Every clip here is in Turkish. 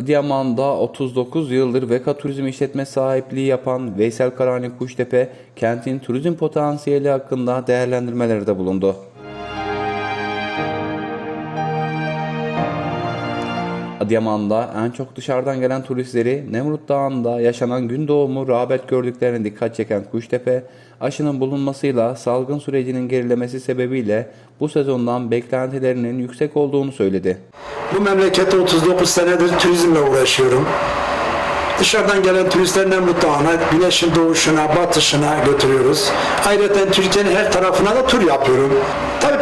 Adıyaman'da 39 yıldır Veka Turizm işletme sahipliği yapan Veysel Karani Kuştepe, kentin turizm potansiyeli hakkında değerlendirmelerde bulundu. Adıyaman'da en çok dışarıdan gelen turistleri Nemrut Dağı'nda yaşanan gün doğumu rağbet gördüklerine dikkat çeken Kuştepe, aşının bulunmasıyla salgın sürecinin gerilemesi sebebiyle bu sezondan beklentilerinin yüksek olduğunu söyledi. Bu memlekette 39 senedir turizmle uğraşıyorum. Dışarıdan gelen turistler Nemrut Dağı'na, güneşin doğuşuna, batışına götürüyoruz. Ayrıca Türkiye'nin her tarafına da tur yapıyorum.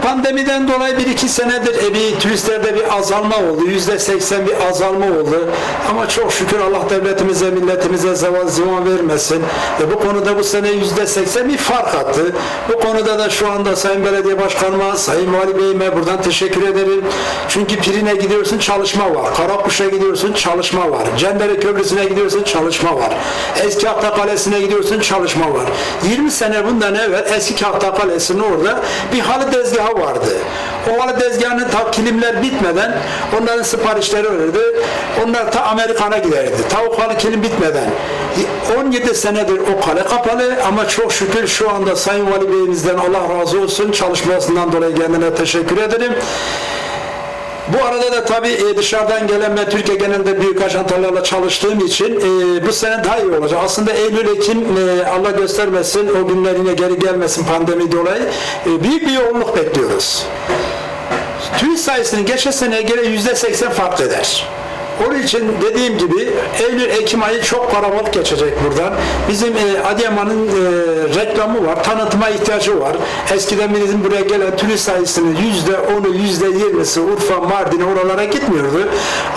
Pandemiden dolayı bir iki senedir e, bir turistlerde bir azalma oldu. Yüzde seksen bir azalma oldu. Ama çok şükür Allah devletimize, milletimize zeval zivan vermesin. E, bu konuda bu sene yüzde seksen bir fark attı. Bu konuda da şu anda Sayın Belediye Başkanıma, Sayın Vali Bey'ime buradan teşekkür ederim. Çünkü Pirine gidiyorsun çalışma var. Karakuş'a gidiyorsun çalışma var. Cendere Köprüsü'ne gidiyorsun çalışma var. Eski Kahta Kalesi'ne gidiyorsun çalışma var. 20 sene bundan evvel Eski Kahta Kalesi'nin orada bir halı tezgahı vardı. O halı tezgahının ta kilimler bitmeden onların siparişleri verirdi. Onlar ta Amerikan'a giderdi. Ta o halı kilim bitmeden. 17 senedir o kale kapalı ama çok şükür şu anda Sayın Vali Bey'imizden Allah razı olsun çalışmasından dolayı kendine teşekkür ederim. Bu arada da tabii e, dışarıdan gelen ve Türkiye genelinde büyük ajantalarla çalıştığım için e, bu sene daha iyi olacak. Aslında Eylül, Ekim e, Allah göstermesin o günler yine geri gelmesin pandemi dolayı büyük bir yoğunluk bekliyoruz. Turist sayısının geçen seneye göre yüzde seksen fark eder. Onun için dediğim gibi Eylül Ekim ayı çok kalabalık geçecek buradan. Bizim e, Adıyaman'ın e, reklamı var, tanıtıma ihtiyacı var. Eskiden bizim buraya gelen turist sayısının yüzde onu, yüzde yirmisi Urfa, Mardin oralara gitmiyordu.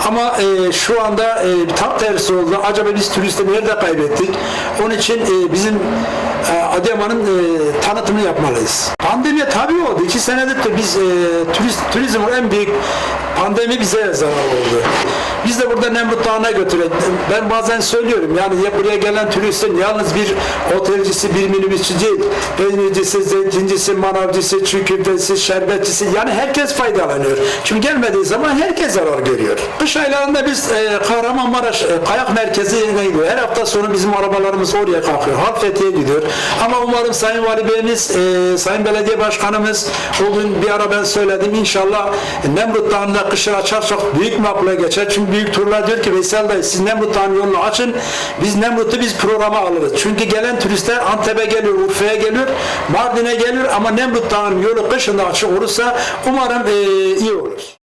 Ama e, şu anda e, tam tersi oldu. Acaba biz turisti nerede kaybettik? Onun için e, bizim e, Adıyaman'ın e, tanıtımını yapmalıyız. Pandemi tabii oldu. İki senedir de biz e, turist, turizmin en büyük pandemi bize zarar oldu. Biz de burada Nemrut Dağı'na götürelim. Ben bazen söylüyorum yani ya buraya gelen turistin yalnız bir otelcisi, bir minibüsçü değil. Peynircisi, zeytincisi, manavcısı, çükürtesi, şerbetçisi yani herkes faydalanıyor. Çünkü gelmediği zaman herkes zarar görüyor. Kış aylarında biz e, Kahramanmaraş e, kayak merkezine gidiyor. Her hafta sonu bizim arabalarımız oraya kalkıyor. Halfeti'ye gidiyor. Ama umarım Sayın Vali Bey'imiz, e, Sayın Belediye Başkanımız o gün bir ara ben söyledim. İnşallah Nemrut Dağı'nda kışın açarsak büyük makbule geçer. Çünkü büyük turlar diyor ki Veysel Dayı siz Nemrut Dağı'nın yolunu açın. Biz Nemrut'u biz programa alırız. Çünkü gelen turistler Antep'e geliyor, Urfa'ya geliyor, Mardin'e geliyor ama Nemrut Dağı'nın yolu kışında açık olursa umarım e, iyi olur.